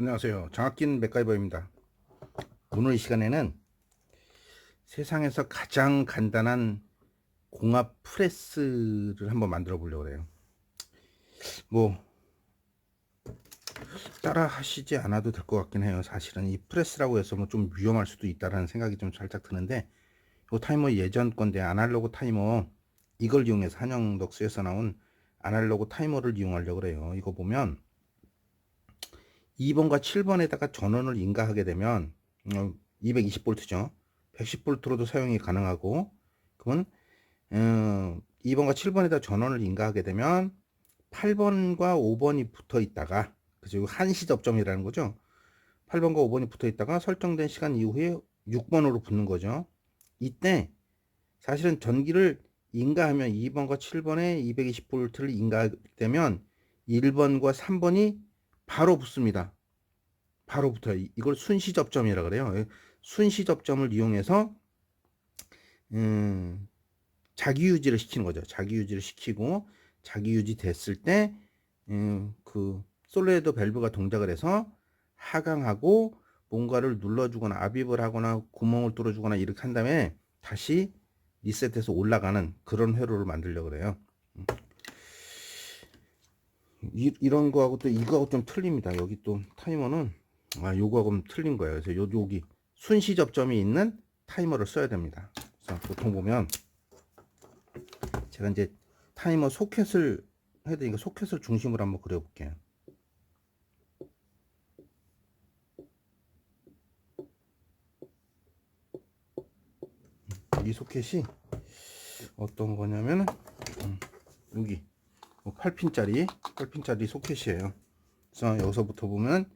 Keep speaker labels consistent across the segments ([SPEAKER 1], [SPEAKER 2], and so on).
[SPEAKER 1] 안녕하세요. 장학긴 맥가이버입니다. 오늘 이 시간에는 세상에서 가장 간단한 공합 프레스를 한번 만들어 보려고 해요. 뭐 따라 하시지 않아도 될 것 같긴 해요. 사실은 이 프레스라고 해서 뭐 좀 위험할 수도 있다라는 생각이 좀 살짝 드는데 이 타이머 예전 건데 아날로그 타이머 이걸 이용해서 한영덕스에서 나온 아날로그 타이머를 이용하려고 그래요. 이거 보면 2번과 7번에다가 전원을 인가하게 되면 220V죠. 110V로도 사용이 가능하고 그러면 어, 2번과 7번에다 전원을 인가하게 되면 8번과 5번이 붙어 있다가 그죠 한시 접점이라는 거죠. 8번과 5번이 붙어 있다가 설정된 시간 이후에 6번으로 붙는 거죠. 이때 사실은 전기를 인가하면 2번과 7번에 220V를 인가되면 1번과 3번이 바로 붙습니다. 바로 붙어요. 이걸 순시 접점이라 그래요. 순시 접점을 이용해서 음, 자기 유지를 시키는 거죠. 자기 유지를 시키고 자기 유지 됐을 때 음, 그 솔레드 밸브가 동작을 해서 하강하고 뭔가를 눌러주거나 압입을 하거나 구멍을 뚫어주거나 이렇게 한 다음에 다시 리셋해서 올라가는 그런 회로를 만들려고 그래요. 음. 이, 이런 거하고 또 이거하고 좀 틀립니다. 여기 또 타이머는 아 요거하고 좀 틀린 거예요. 그래서 요 여기 순시 접점이 있는 타이머를 써야 됩니다. 그래서 보통 보면 제가 이제 타이머 소켓을 해야 되니까 소켓을 중심으로 한번 그려볼게요. 이 소켓이 어떤 거냐면은 음, 여기 8핀짜리 8핀짜리 소켓이에요. 그래서 여기서부터 보면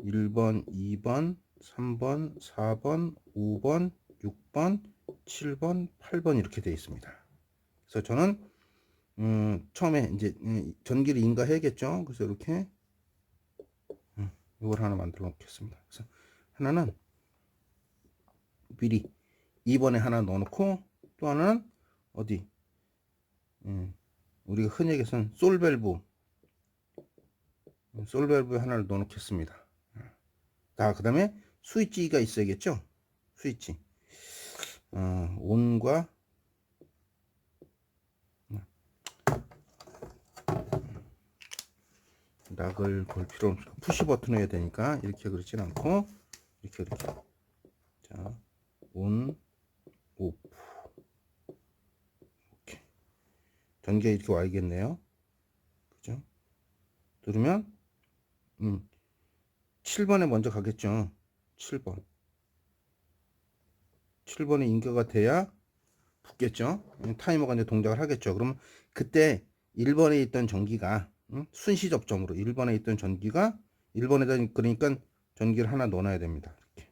[SPEAKER 1] 1번, 2번, 3번, 4번, 5번, 6번, 7번, 8번 이렇게 되어 있습니다. 그래서 저는 음, 처음에 이제 음, 전기를 인가해야겠죠. 그래서 이렇게 음, 이걸 하나 만들어 놓겠습니다. 그래서 하나는 미리 2번에 하나 넣어 놓고 또 하나는 어디 음, 우리가 흔히 얘기해서는 솔밸브 솔밸브 하나를 넣어 놓겠습니다. 자, 그 다음에 스위치가 있어야겠죠? 스위치. 어, 온과 락을 걸 필요 없어. 푸시 버튼 해야 되니까 이렇게 그렇진 않고 이렇게 이렇게. 자, 온, 오프. 이렇게. 전기가 이렇게 와야겠네요. 그죠? 누르면 음, 7번에 먼저 가겠죠. 7번. 7번에 인가가 돼야 붙겠죠. 타이머가 이제 동작을 하겠죠. 그러면 그때 1번에 있던 전기가 응? 순시 접점으로 1번에 있던 전기가 1번에다 그러니까 전기를 하나 넣어놔야 됩니다. 이렇게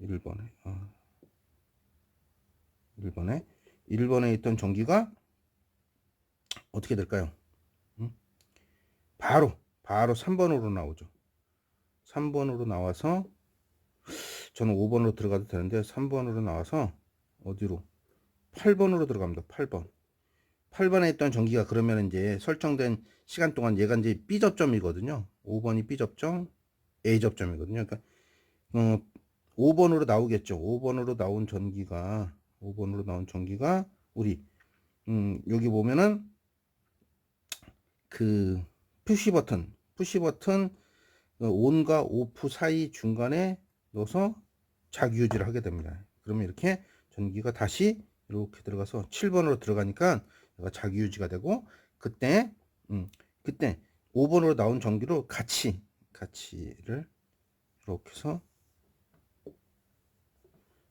[SPEAKER 1] 1번에 어. 1번에 1번에 있던 전기가 어떻게 될까요? 응? 바로 바로 3번으로 나오죠. 3번으로 나와서 저는 5번으로 들어가도 되는데 3번으로 나와서 어디로 8번으로 들어갑니다. 8번. 8번에 있던 전기가 그러면 이제 설정된 시간 동안 얘가 이제 B 접점이거든요. 5번이 B 접점, A 접점이거든요. 그러니까 어, 5번으로 나오겠죠. 5번으로 나온 전기가 5번으로 나온 전기가 우리 음, 여기 보면은 그 푸시 버튼, 푸시 버튼 온과 오프 사이 중간에 넣어서 자기 유지를 하게 됩니다. 그러면 이렇게 전기가 다시 이렇게 들어가서 7번으로 들어가니까 얘가 자기 유지가 되고 그때 음, 그때 5번으로 나온 전기로 같이 같이를 이렇게 해서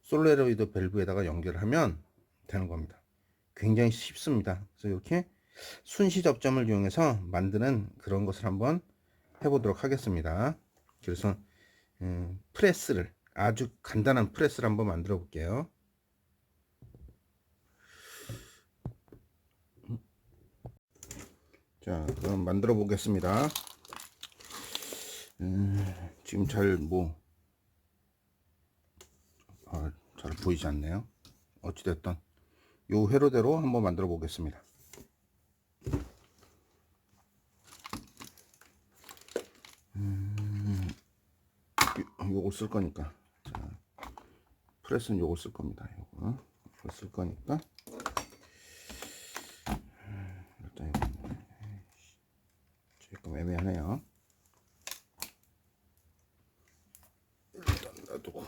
[SPEAKER 1] 솔레로이드 밸브에다가 연결을 하면 되는 겁니다. 굉장히 쉽습니다. 그래서 이렇게 순시 접점을 이용해서 만드는 그런 것을 한번 해보도록 하겠습니다. 그래서 음, 프레스를 아주 간단한 프레스를 한번 만들어 볼게요. 자, 그럼 만들어 보겠습니다. 음, 지금 잘 뭐, 아, 잘 보이지 않네요. 어찌됐든, 요 회로대로 한번 만들어 보겠습니다. 음, 요거 쓸 거니까. 자, 프레스는 요거 쓸 겁니다. 요거. 요거 쓸 거니까. 일단 이거 조금 애매하네요. 일단 놔두고.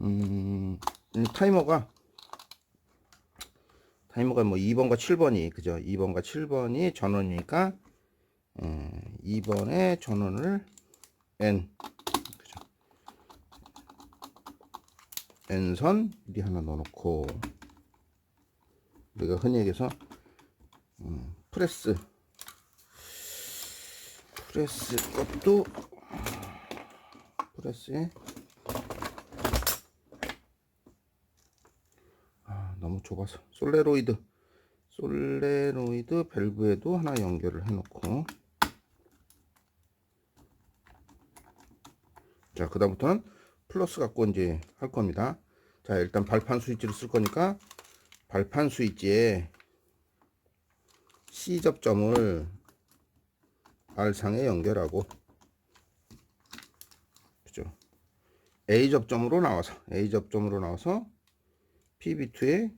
[SPEAKER 1] 음, 이 타이머가 타이머가 뭐 2번과 7번이 그죠? 2번과 7번이 전원이니까 에, 2번에 전원을 N 그죠? N선 미리 하나 넣어놓고 우리가 흔히 얘기해서 음, 프레스 프레스 것도 프레스에 아, 좁아서. 솔레로이드. 솔레로이드 밸브에도 하나 연결을 해놓고. 자 그 다음부터는 플러스 갖고 이제 할 겁니다. 자 일단 발판 스위치를 쓸 거니까 발판 스위치에 C 접점을 R상에 연결하고. 그죠? A 접점으로 나와서 A 접점으로 나와서 PB2에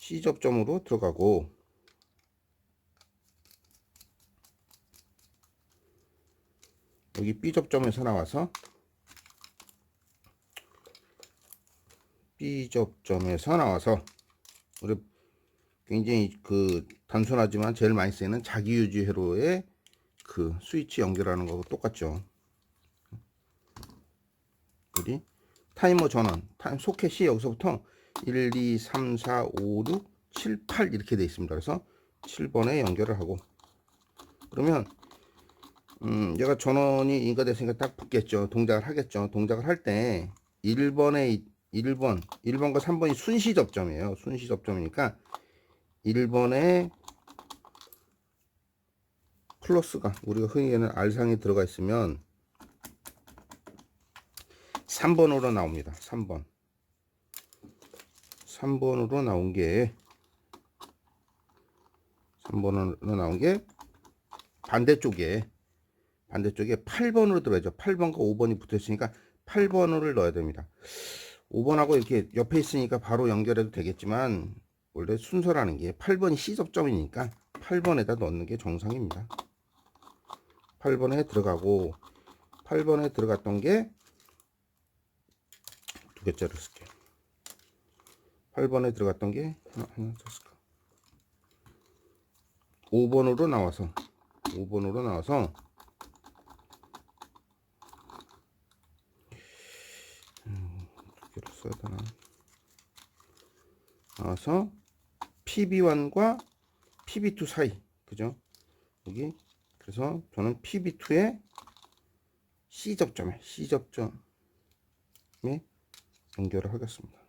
[SPEAKER 1] C 접점으로 들어가고 여기 B 접점에서 나와서 B 접점에서 나와서 우리 굉장히 그 단순하지만 제일 많이 쓰이는 자기 유지 회로에 그 스위치 연결하는 거하고 똑같죠. 우리 타이머 전원, 소켓이 여기서부터 1, 2, 3, 4, 5, 6, 7, 8 이렇게 돼 있습니다. 그래서 7번에 연결을 하고 그러면 음, 얘가 전원이 인가됐으니까 딱 붙겠죠. 동작을 하겠죠. 동작을 할 때 1번에 1번, 1번과 3번이 순시 접점이에요. 순시 접점이니까 1번에 플러스가 우리가 흔히 얘는 R상에 들어가 있으면 3번으로 나옵니다. 3번. 3번으로 나온 게 3번으로 나온 게 반대쪽에 반대쪽에 8번으로 들어야죠. 8번과 5번이 붙어 있으니까 8번을 넣어야 됩니다. 5번하고 이렇게 옆에 있으니까 바로 연결해도 되겠지만 원래 순서라는 게 8번이 C 접점이니까 8번에다 넣는 게 정상입니다. 8번에 들어가고 8번에 들어갔던 게 두 개짜리 쓸게요. 8번에 들어갔던 게 하나, 하나 더 쓸까? 5번으로 나와서 5번으로 나와서 음, 두 개로 써야 되나? 나와서 PB1과 PB2 사이 그죠? 여기 그래서 저는 PB2에 C 접점에 C 접점에 연결을 하겠습니다.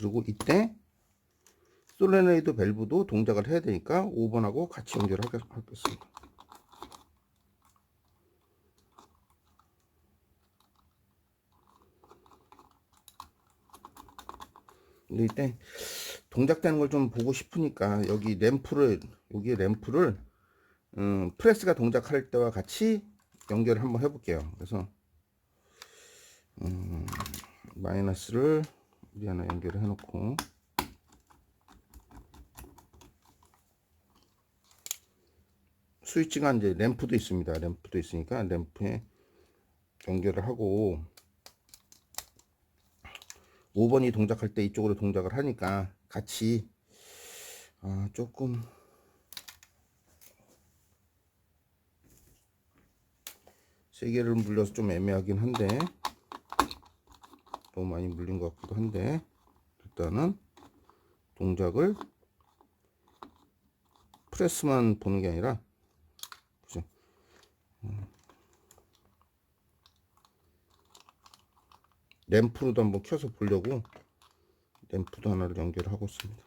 [SPEAKER 1] 그리고 이때 솔레네이드 밸브도 동작을 해야 되니까 5번하고 같이 연결을 하겠- 하겠습니다. 근데 이때 동작되는 걸 좀 보고 싶으니까 여기 램프를 여기 램프를 음, 프레스가 동작할 때와 같이 연결을 한번 해볼게요. 그래서 음, 마이너스를 우리 하나 연결을 해놓고 스위치가 이제 램프도 있습니다. 램프도 있으니까 램프에 연결을 하고 5번이 동작할 때 이쪽으로 동작을 하니까 같이 아, 조금 세 개를 물려서 좀 애매하긴 한데 너무 많이 물린 것 같기도 한데 일단은 동작을 프레스만 보는 게 아니라 그죠? 음. 램프로도 한번 켜서 보려고 램프도 하나를 연결하고 있습니다.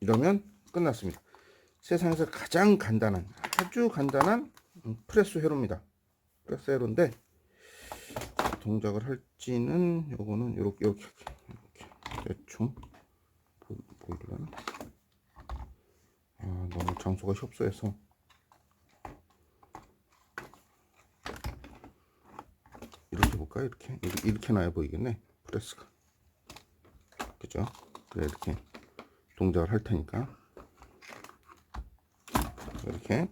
[SPEAKER 1] 이러면 끝났습니다. 세상에서 가장 간단한 아주 간단한 음, 프레스 회로입니다. 프레스 회로인데 동작을 할지는 요거는 요렇게 요렇게 이렇게 대충 보, 보이려나? 아 너무 장소가 협소해서 이렇게 볼까요? 이렇게 이렇게, 이렇게 나야 보이겠네 프레스가 그죠? 그래 이렇게 동작을 할 테니까 이렇게.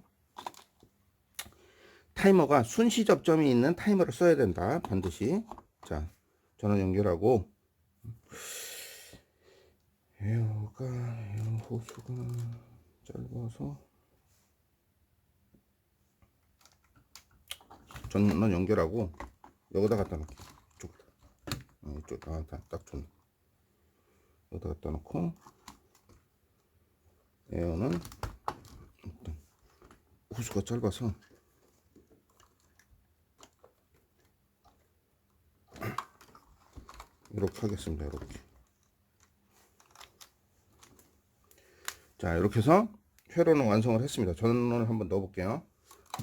[SPEAKER 1] 타이머가 순시 접점이 있는 타이머를 써야 된다 반드시. 자 전원 연결하고. 에어가 에어 호수가 짧아서. 전원 연결하고 여기다 갖다 놓을게 이쪽에다. 어, 이쪽 아, 딱, 딱 좋네. 여기다 갖다 놓고 에어는 일단 호수가 짧아서. 이렇게 하겠습니다 이렇게. 자 이렇게 해서 회로는 완성을 했습니다. 전원을 한번 넣어 볼게요.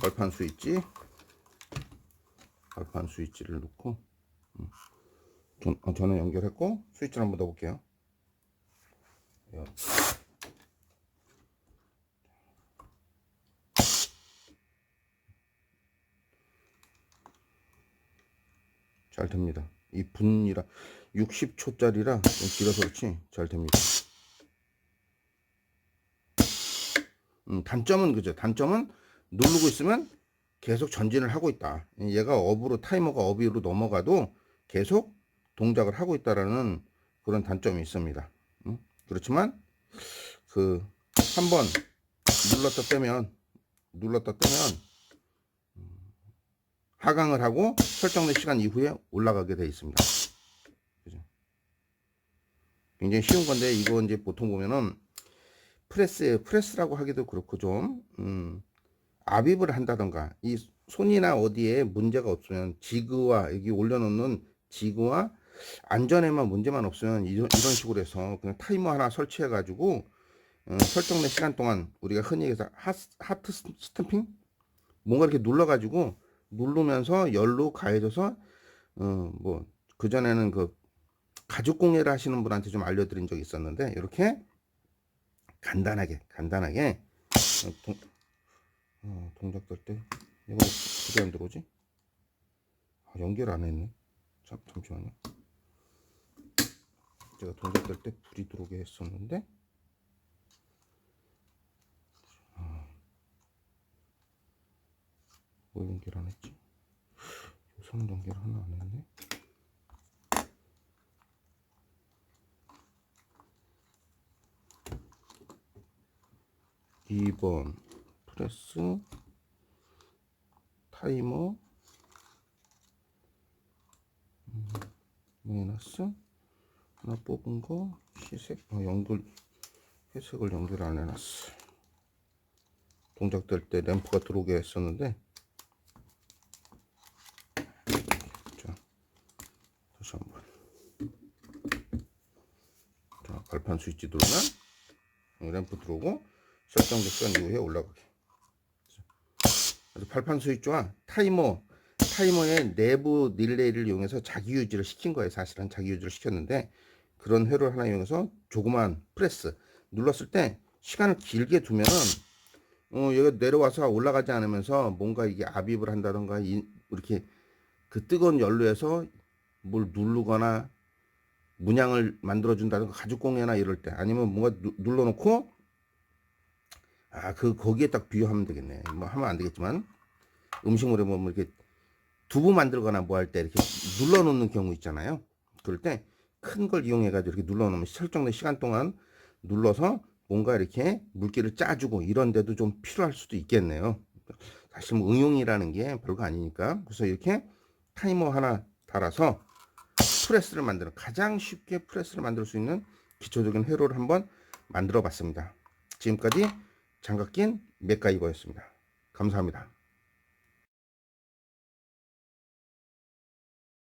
[SPEAKER 1] 벌판 스위치. 발판 스위치를 놓고 음. 전, 어, 전원 연결했고 스위치를 한번 넣어 볼게요 잘 됩니다 이 분이라 60초짜리라 좀 길어서 그렇지 잘 됩니다 음, 단점은 그죠 단점은 누르고 있으면 계속 전진을 하고 있다. 얘가 업으로 타이머가 업으로 넘어가도 계속 동작을 하고 있다라는 그런 단점이 있습니다. 음? 그렇지만 그 한번 눌렀다 떼면 눌렀다 음, 하강을 하고 설정된 시간 이후에 올라가게 되어 있습니다. 그죠? 굉장히 쉬운 건데 이거 이제 보통 보면은 프레스 프레스라고 하기도 그렇고 좀 음, 압입을 한다던가 이 손이나 어디에 문제가 없으면 지그와 여기 올려놓는 지그와 안전에만 문제만 없으면 이런, 이런 식으로 해서 그냥 타이머 하나 설치해 가지고 어, 설정된 시간 동안 우리가 흔히 해서 하, 하트 스탬핑 뭔가 이렇게 눌러 가지고 누르면서 열로 가해져서 어, 뭐 그전에는 그 가죽 공예를 하시는 분한테 좀 알려드린 적이 있었는데 이렇게 간단하게 간단하게 어, 동, 어, 동작 될때 얘가 불이 안 들어오지? 아, 연결 안 했네. 잠, 잠시만요. 제가 동작 될때 불이 들어오게 했었는데 뭐 연결 안 했지? 요선 연결 하나 안 했네. 2번 프레스 타이머 음, 마이너스 하나 뽑은 거 시색 어, 연결 회색을 연결 안 해놨어 동작될 때 램프가 들어오게 했었는데 자 다시 한번 스위치 누르면 램프 들어오고 설정된 시간 이후에 올라가게. 그래서 발판 스위치와 타이머 타이머의 내부 릴레이를 이용해서 자기 유지를 시킨 거예요. 사실은 자기 유지를 시켰는데 그런 회로를 하나 이용해서 조그만 프레스 눌렀을 때 시간을 길게 두면은 어, 여기 내려와서 올라가지 않으면서 뭔가 이게 압입을 한다던가 이, 이렇게 그 뜨거운 연료에서 뭘 누르거나 문양을 만들어 준다든가 가죽 공예나 이럴 때 아니면 뭔가 누, 눌러놓고 아, 그, 거기에 딱 비유하면 되겠네. 뭐 하면 안 되겠지만, 음식물에 보면 뭐 이렇게 두부 만들거나 뭐 할 때 이렇게 눌러 놓는 경우 있잖아요. 그럴 때 큰 걸 이용해 가지고 이렇게 눌러 놓으면 설정된 시간 동안 눌러서 뭔가 이렇게 물기를 짜주고 이런 데도 좀 필요할 수도 있겠네요. 사실 뭐 응용이라는 게 별거 아니니까. 그래서 이렇게 타이머 하나 달아서 프레스를 만드는, 가장 쉽게 프레스를 만들 수 있는 기초적인 회로를 한번 만들어 봤습니다. 지금까지 장갑 낀 맥가이버였습니다. 감사합니다.